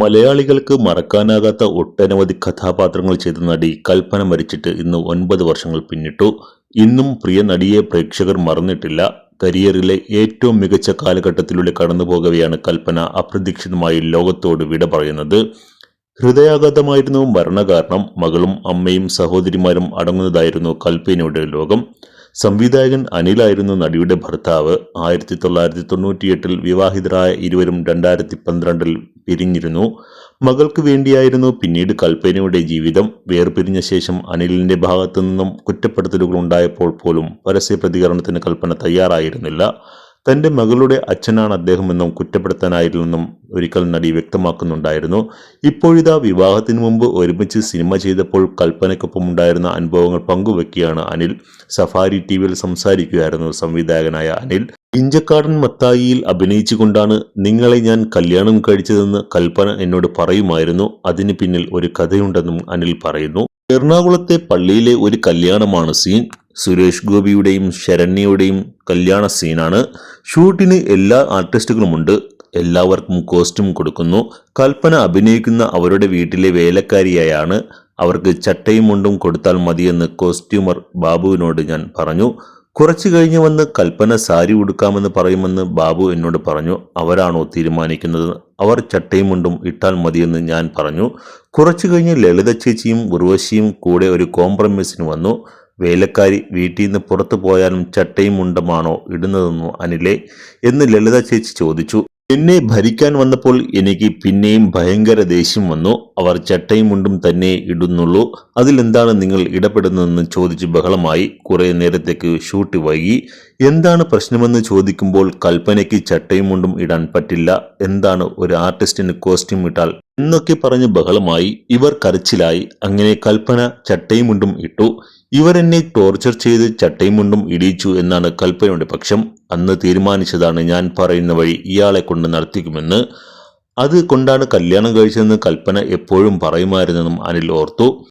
മലയാളികൾക്ക് മറക്കാനാകാത്ത ഒട്ടനവധി കഥാപാത്രങ്ങൾ ചെയ്ത നടി കൽപ്പന മരിച്ചിട്ട് ഇന്ന് ഒൻപത് വർഷങ്ങൾ പിന്നിട്ടു. ഇന്നും പ്രിയ നടിയെ പ്രേക്ഷകർ മറന്നിട്ടില്ല. കരിയറിലെ ഏറ്റവും മികച്ച കാലഘട്ടത്തിലൂടെ കടന്നുപോകവെയാണ് കൽപ്പന അപ്രതീക്ഷിതമായി ലോകത്തോട് വിട പറയുന്നത്. ഹൃദയാഘാതമായിരുന്നു മരണകാരണം. മകളും അമ്മയും സഹോദരിമാരും അടങ്ങുന്നതായിരുന്നു കൽപ്പനയുടെ ലോകം. സംവിധായകൻ അനിലായിരുന്നു നടിയുടെ ഭർത്താവ്. ആയിരത്തി തൊള്ളായിരത്തി തൊണ്ണൂറ്റിയെട്ടിൽ വിവാഹിതരായ ഇരുവരും രണ്ടായിരത്തി പന്ത്രണ്ടിൽ പിരിഞ്ഞിരുന്നു. മകൾക്ക് വേണ്ടിയായിരുന്നു പിന്നീട് കൽപ്പനയുടെ ജീവിതം. വേർപിരിഞ്ഞ ശേഷം അനിലിന്റെ ഭാഗത്തു നിന്നും കുറ്റപ്പെടുത്തലുകൾ ഉണ്ടായപ്പോൾ പോലും പരസ്യ പ്രതികരണത്തിന് കൽപ്പന തയ്യാറായിരുന്നില്ല. തന്റെ മകളുടെ അച്ഛനാണ് അദ്ദേഹമെന്നും കുറ്റപ്പെടുത്താനായിരുന്നെന്നും ഒരിക്കൽ നടി വ്യക്തമാക്കുന്നുണ്ടായിരുന്നു. ഇപ്പോഴിതാ വിവാഹത്തിന് മുമ്പ് ഒരുമിച്ച് സിനിമ ചെയ്തപ്പോൾ കൽപ്പനയ്ക്കൊപ്പം ഉണ്ടായിരുന്ന അനുഭവങ്ങൾ പങ്കുവെക്കുകയാണ് അനിൽ. സഫാരി ടി വിയിൽ സംസാരിക്കുകയായിരുന്നു സംവിധായകനായ അനിൽ. ഇഞ്ചക്കാടൻ മത്തായിയിൽ അഭിനയിച്ചുകൊണ്ടാണ് നിങ്ങളെ ഞാൻ കല്യാണം കഴിച്ചതെന്ന് കൽപ്പന എന്നോട് പറയുമായിരുന്നു. അതിന് പിന്നിൽ ഒരു കഥയുണ്ടെന്നും അനിൽ പറയുന്നു. എറണാകുളത്തെ പള്ളിയിലെ ഒരു കല്യാണമാണ് സീൻ സുരേഷ് ഗോപിയുടെയും ശരണ്യയുടെയും കല്യാണ സീനാണ് ഷൂട്ടിന് എല്ലാ ആർട്ടിസ്റ്റുകളുമുണ്ട്. എല്ലാവർക്കും കോസ്റ്റ്യൂം കൊടുക്കുന്നു. കൽപ്പന അഭിനയിക്കുന്ന അവരുടെ വീട്ടിലെ വേലക്കാരിയായാണ്. അവർക്ക് ചട്ടയും മുണ്ടും കൊടുത്താൽ മതിയെന്ന് കോസ്റ്റ്യൂമർ ബാബുവിനോട് ഞാൻ പറഞ്ഞു. കുറച്ചു കഴിഞ്ഞ് വന്ന് കൽപ്പന സാരി ഉടുക്കാമെന്ന് പറയുമെന്ന് ബാബു എന്നോട് പറഞ്ഞു. അവരാണോ തീരുമാനിക്കുന്നത്? അവർ ചട്ടയും മുണ്ടും ഇട്ടാൽ മതിയെന്ന് ഞാൻ പറഞ്ഞു. കുറച്ചു കഴിഞ്ഞ് ലളിത ചേച്ചിയും ഉർവശിയും കൂടെ ഒരു കോംപ്രമൈസിന് വന്നു. വേലക്കാരി വീട്ടിൽ നിന്ന് പുറത്തു പോയാലും ചട്ടയും മുണ്ടുമാണോ ഇടുന്നതെന്നോ അനിലേ എന്ന് ലളിത ചേച്ചി ചോദിച്ചു. എന്നെ ഭരിക്കാൻ വന്നപ്പോൾ എനിക്ക് പിന്നെയും ഭയങ്കര ദേഷ്യം വന്നു. അവർ ചട്ടയും മുണ്ടും തന്നെ ഇടുന്നുള്ളൂ. അതിലെന്താണ് നിങ്ങൾ ഇടപെടുന്നതെന്ന് ചോദിച്ച് ബഹളമായി. കുറേ നേരത്തേക്ക് ഷൂട്ട് വൈകി. എന്താണ് പ്രശ്നമെന്ന് ചോദിക്കുമ്പോൾ കൽപ്പനയ്ക്ക് ചട്ടയും മുണ്ടും ഇടാൻ പറ്റില്ല. എന്താണ് ഒരു ആർട്ടിസ്റ്റിന് കോസ്റ്റ്യൂം ഇട്ടാൽ? എന്നൊക്കെ പറഞ്ഞ് ബഹളമായി. ഇവർ കരച്ചിലായി. അങ്ങനെ കൽപ്പന ചട്ടയും മുണ്ടും ഇട്ടു. ഇവരെന്നെ ടോർച്ചർ ചെയ്ത് ചട്ടയും മുണ്ടും ഇടിയിച്ചു എന്നാണ് കൽപ്പനയുടെ പക്ഷം. അന്ന് തീരുമാനിച്ചതാണ് ഞാൻ പറയുന്ന വഴി ഇയാളെ കൊണ്ട് നടത്തിക്കുമെന്ന്. അത് കൊണ്ടാണ് കല്യാണം കഴിച്ചതെന്ന് കൽപ്പന എപ്പോഴും പറയുമായിരുന്നെന്നും അനിൽ ഓർത്തു.